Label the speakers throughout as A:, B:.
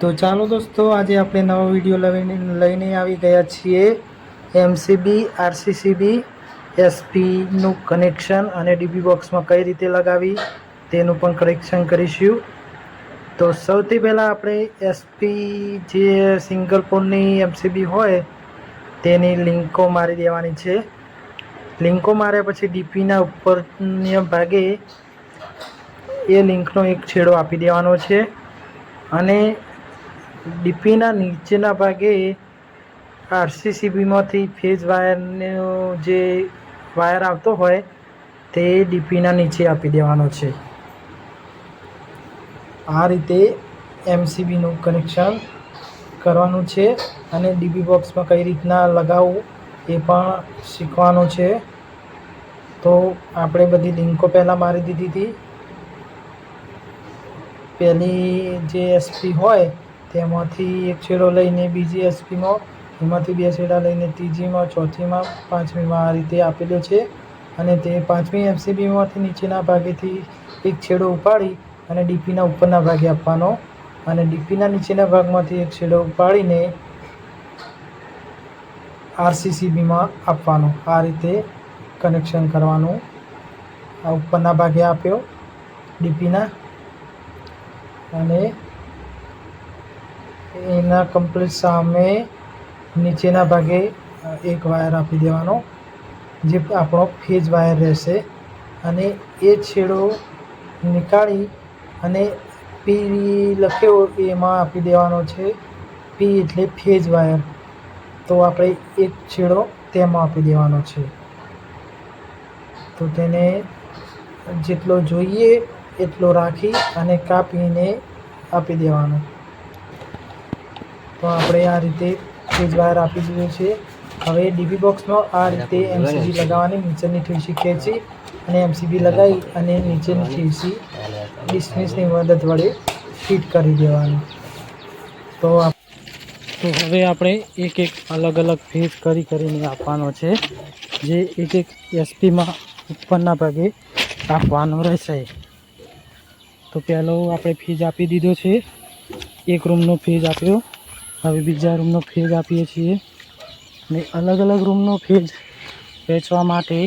A: તો ચાલો દોસ્તો, આજે આપણે નવો વીડિયો લઈને લઈને આવી ગયા છીએ એમસીબી આરસીસીબી એસપીનું કનેક્શન અને ડીબી બોક્સમાં કઈ રીતે લગાવી તેનું પણ કનેક્શન કરીશું. તો સૌથી પહેલાં આપણે એસપી જે સિંગલ પોલની એમસીબી હોય, તેની લિંકો મારી દેવાની છે. લિંકો માર્યા પછી ડીપીના ઉપરના ભાગે એ લિંકનો એક છેડો આપી દેવાનો છે. અને ડીપીના નીચેના ભાગે આરસીસીબીમાંથી ફેઝ વાયરનો જે વાયર આવતો હોય તે ડીપીના નીચે આપી દેવાનો છે. આ રીતે એમસીબીનું કનેક્શન કરવાનું છે અને ડીબી બોક્સમાં કઈ રીતના લગાવવું એ પણ શીખવાનું છે. તો આપણે બધી લિંકો પહેલાં મારી દીધી હતી. પહેલી જે એસપી હોય તેમાંથી એક છેડો લઈને બીજી એસપીમાં, એમાંથી બે છેડા લઈને ત્રીજીમાં, ચોથીમાં, પાંચમીમાં આ રીતે આપેલો છે. અને તે પાંચમી એમસીબીમાંથી નીચેના ભાગેથી એક છેડો ઉપાડી અને ડીપીના ઉપરના ભાગે આપવાનો. અને ડીપીના નીચેના ભાગમાંથી એક છેડો ઉપાડીને આરસીસીબીમાં આપવાનો. આ રીતે કનેક્શન કરવાનું. આ ઉપરના ભાગે આપ્યો ડીપીના. અને એના કમ્પ્લીટ સામે નીચેના ભાગે એક વાયર આપી દેવાનો, જે આપણો ફેજ વાયર રહેશે. અને એ છેડો નીકાળી અને પી લખ્યો એમાં આપી દેવાનો છે. પી એટલે ફેજ વાયર તો આપણે એક છેડો તેમાં આપી દેવાનો છે. તો તેને જેટલો જોઈએ એટલો રાખી અને કાપીને આપી દેવાનો. તો આપણે આ રીતે ફેજ વાયર આપી દીધો છે. હવે ડીબી બોક્સમાં આ રીતે એમસીબી લગાવવાની નીચેની ઠીસી ખેંચી અને એમસીબી લગાવી અને નીચેની ઠીસી ડિસ્મિસની મદદ વડે ફિટ કરી દેવાની. તો તો હવે આપણે એક એક અલગ અલગ ફેઝ કરી કરીને આપવાનો છે. જે એક એક એસપીમાં ઉપરના ભાગે આપવાનો રહેશે. તો પહેલો આપણે ફીજ આપી દીધો છે. એક રૂમનો ફીજ આપ્યો. હવે બીજા રૂમનો ફેજ આપીએ છીએ. અને અલગ અલગ રૂમનો ફેજ વેચવા માટે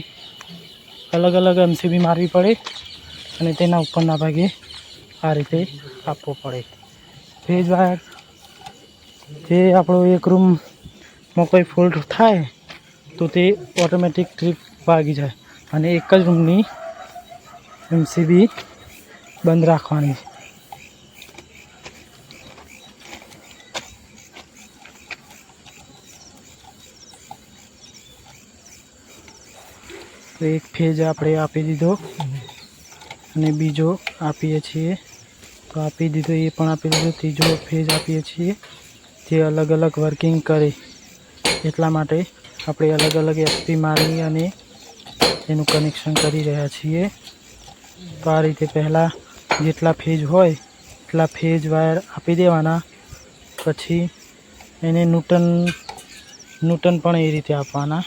A: અલગ અલગ એમસીબી મારવી પડે અને તેના ઉપરના ભાગે આ રીતે આપવો પડે. ફેજ વાયર જે આપણો એક રૂમમાં કોઈ ફોલ્ટ થાય તો તે ઓટોમેટિક ટ્રીપ ભાગી જાય અને એક જ રૂમની એમસીબી બંધ રાખવાની. તો એક ફેજ આપણે આપી દીધો. અને બીજો આપીએ છીએ. તો આપી દીધો, એ પણ આપી દીધો. ત્રીજો ફેજ આપીએ છીએ. જે અલગ અલગ વર્કિંગ કરે એટલા માટે આપણે અલગ અલગ એસપી મારી અને એનું કનેક્શન કરી રહ્યા છીએ. તો આ રીતે પહેલાં જેટલા ફેજ હોય, એટલા ફેજ વાયર આપી દેવાના. પછી એને નૂટન નૂટન પણ એ રીતે આપવાના.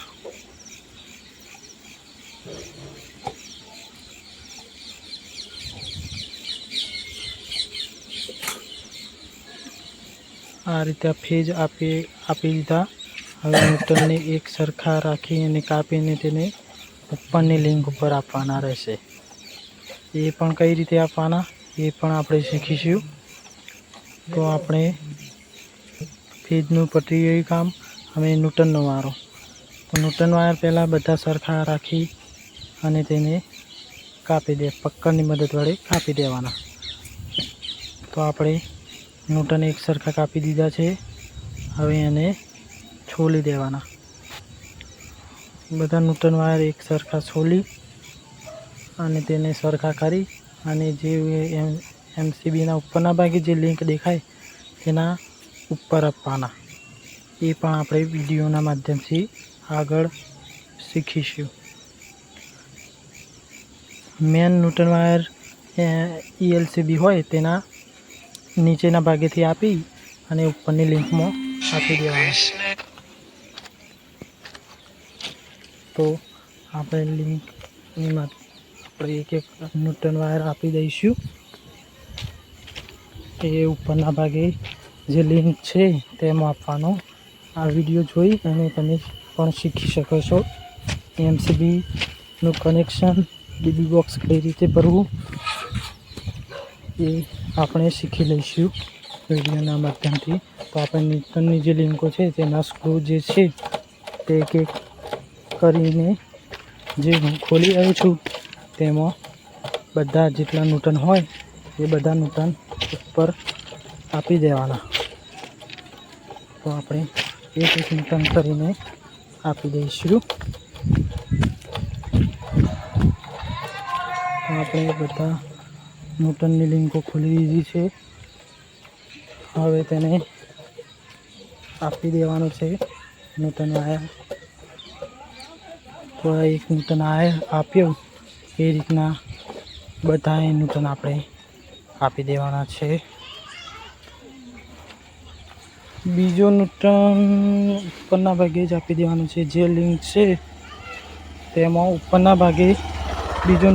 A: આ રીતે ફેજ આપી આપી દીધા. હવે ન્યૂટનને એક સરખા રાખી અને કાપીને તેને ઉપરની લિંક ઉપર આપવાના રહેશે. એ પણ કઈ રીતે આપવાના? એ પણ આપણે શીખીશું. તો આપણે ફેજનું પટરી કામ હવે નૂટનનો વારો. તો નૂટન વાયર પહેલાં બધા સરખા રાખી અને તેને કાપી દે, પક્કરની મદદ વડે કાપી દેવાના. તો આપણે નૂટન એક સરખા કાપી દીધા છે. હવે એને છોલી દેવાના. બધા નૂટન વાયર એક સરખા છોલી અને તેને સરખા કરી અને જે એમ, એમસીબીના ઉપરના ભાગે જે લિંક દેખાય તેના ઉપર આપવાના. એ પણ આપણે વિડીયોના માધ્યમથી આગળ શીખીશું. મેન નૂટન વાયર ઈએલસીબી હોય તેના નીચેના ભાગેથી આપી અને ઉપરની લિંકમાં આપી દેવાનું. તો આપણે લિંકની આપણે એક એક ન્યૂટન વાયર આપી દઈશું. એ ઉપરના ભાગે જે લિંક છે તેમાં આપવાનો. આ વીડિયો જોઈ અને તમે પણ શીખી શકો છો. એમસીબીનું કનેક્શન ડીબી બોક્સ કઈ રીતે ભરવું એ આપણે શીખી લઈશું વિડીયોના માધ્યમથી. તો આપણે નૂતનની જે લિંકો છે, તેના સ્ક્રૂ જે છે, તે એક એક કરીને જે હું ખોલી રહ્યો છું, તેમાં બધા જેટલા નૂટન હોય, એ બધા નૂટન ઉપર આપી દેવાના. તો આપણે એક એક નૂટન કરીને આપી દઈશું. આપણે બધા નૂટનની લિંકો ખોલી દીધી છે. હવે તેને આપી દેવાનું છે. નૂતન વાયર. તો એક નૂતન વાયર આપ્યો. એ રીતના બધા એ નૂતન આપણે આપી દેવાના છે. બીજો નૂતન ઉપરના ભાગે જ આપી દેવાનું છે. જે લિંક છે, તેમાં ઉપરના ભાગે બીજો